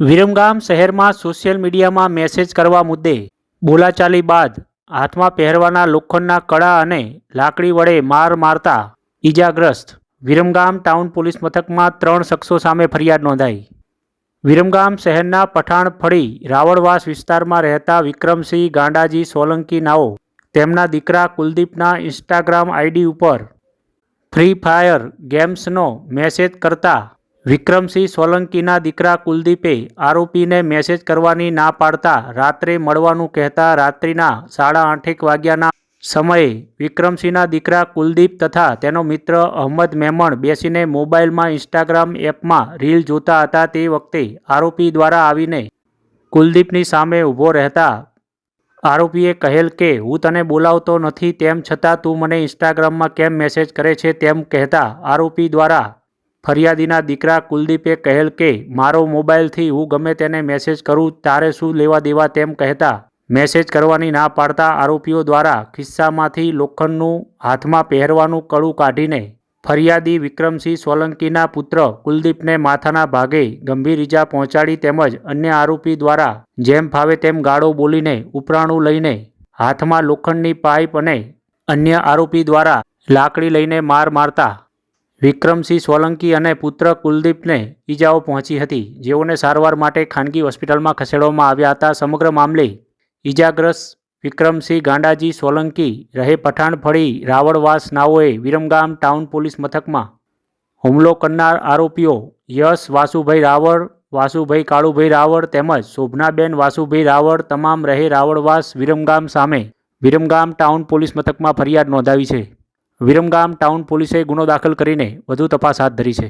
વિરમગામ શહેરમાં સોશિયલ મીડિયામાં મેસેજ કરવા મુદ્દે બોલાચાલી બાદ હાથમાં પહેરવાના લોખંડના કડા અને લાકડી વડે માર મારતા ઈજાગ્રસ્ત. વિરમગામ ટાઉન પોલીસ મથકમાં ત્રણ શખ્સો સામે ફરિયાદ નોંધાઈ. વિરમગામ શહેરના પઠાણફળી રાવળવાસ વિસ્તારમાં રહેતા વિક્રમસિંહ ગાંડાજી સોલંકી નાઓ તેમના દીકરા કુલદીપના ઇન્સ્ટાગ્રામ આઈડી ઉપર ફ્રી ફાયર ગેમ્સનો મેસેજ કરતા વિક્રમસિંહ સોલંકીના દીકરા કુલદીપે આરોપીને મેસેજ કરવાની ના પાડતા રાત્રે મળવાનું કહેતા રાત્રિના સાડા આઠેક વાગ્યાના સમયે વિક્રમસિંહના દીકરા કુલદીપ તથા તેનો મિત્ર અહમદ મેમણ બેસીને મોબાઈલમાં ઇન્સ્ટાગ્રામ એપમાં રીલ જોતા હતા તે વખતે આરોપી દ્વારા આવીને કુલદીપની સામે ઊભો રહેતા આરોપીએ કહેલ કે, હું તને બોલાવતો નથી, તેમ છતાં તું મને ઇન્સ્ટાગ્રામમાં કેમ મેસેજ કરે છે તેમ કહેતા આરોપી દ્વારા ફરિયાદીના દીકરા કુલદીપે કહેલ કે, મારો મોબાઈલથી હું ગમે તેને મેસેજ કરું, તારે શું લેવા દેવા તેમ કહેતા. મેસેજ કરવાની ના પાડતા આરોપીઓ દ્વારા ખિસ્સામાંથી લોખંડનું હાથમાં પહેરવાનું કળું કાઢીને ફરિયાદી વિક્રમસિંહ સોલંકીના પુત્ર કુલદીપને માથાના ભાગે ગંભીર ઈજા પહોંચાડી તેમજ અન્ય આરોપી દ્વારા જેમ ફાવે તેમ ગાળો બોલીને ઉપરાણું લઈને હાથમાં લોખંડની પાઇપ અને અન્ય આરોપી દ્વારા લાકડી લઈને માર મારતા વિક્રમસિંહ સોલંકી અને પુત્ર કુલદીપને ઈજાઓ પહોંચી હતી. જેઓને સારવાર માટે ખાનગી હોસ્પિટલમાં ખસેડવામાં આવ્યા હતા. સમગ્ર મામલે ઈજાગ્રસ્ત વિક્રમસિંહ ગાંડાજી સોલંકી, રહે પઠાણ ફળી રાવળવાસ નાઓએ વિરમગામ ટાઉન પોલીસ મથકમાં હુમલો કરનાર આરોપીઓ યશ વાસુભાઈ રાવળ, વાસુભાઈ કાળુભાઈ રાવળ તેમજ શોભનાબેન વાસુભાઈ રાવળ તમામ રહે રાવળવાસ વિરમગામ સામે વિરમગામ ટાઉન પોલીસ મથકમાં ફરિયાદ નોંધાવી છે. વિરમગામ ટાઉન પોલીસે ગુનો દાખલ કરીને વધુ તપાસ હાથ ધરી છે.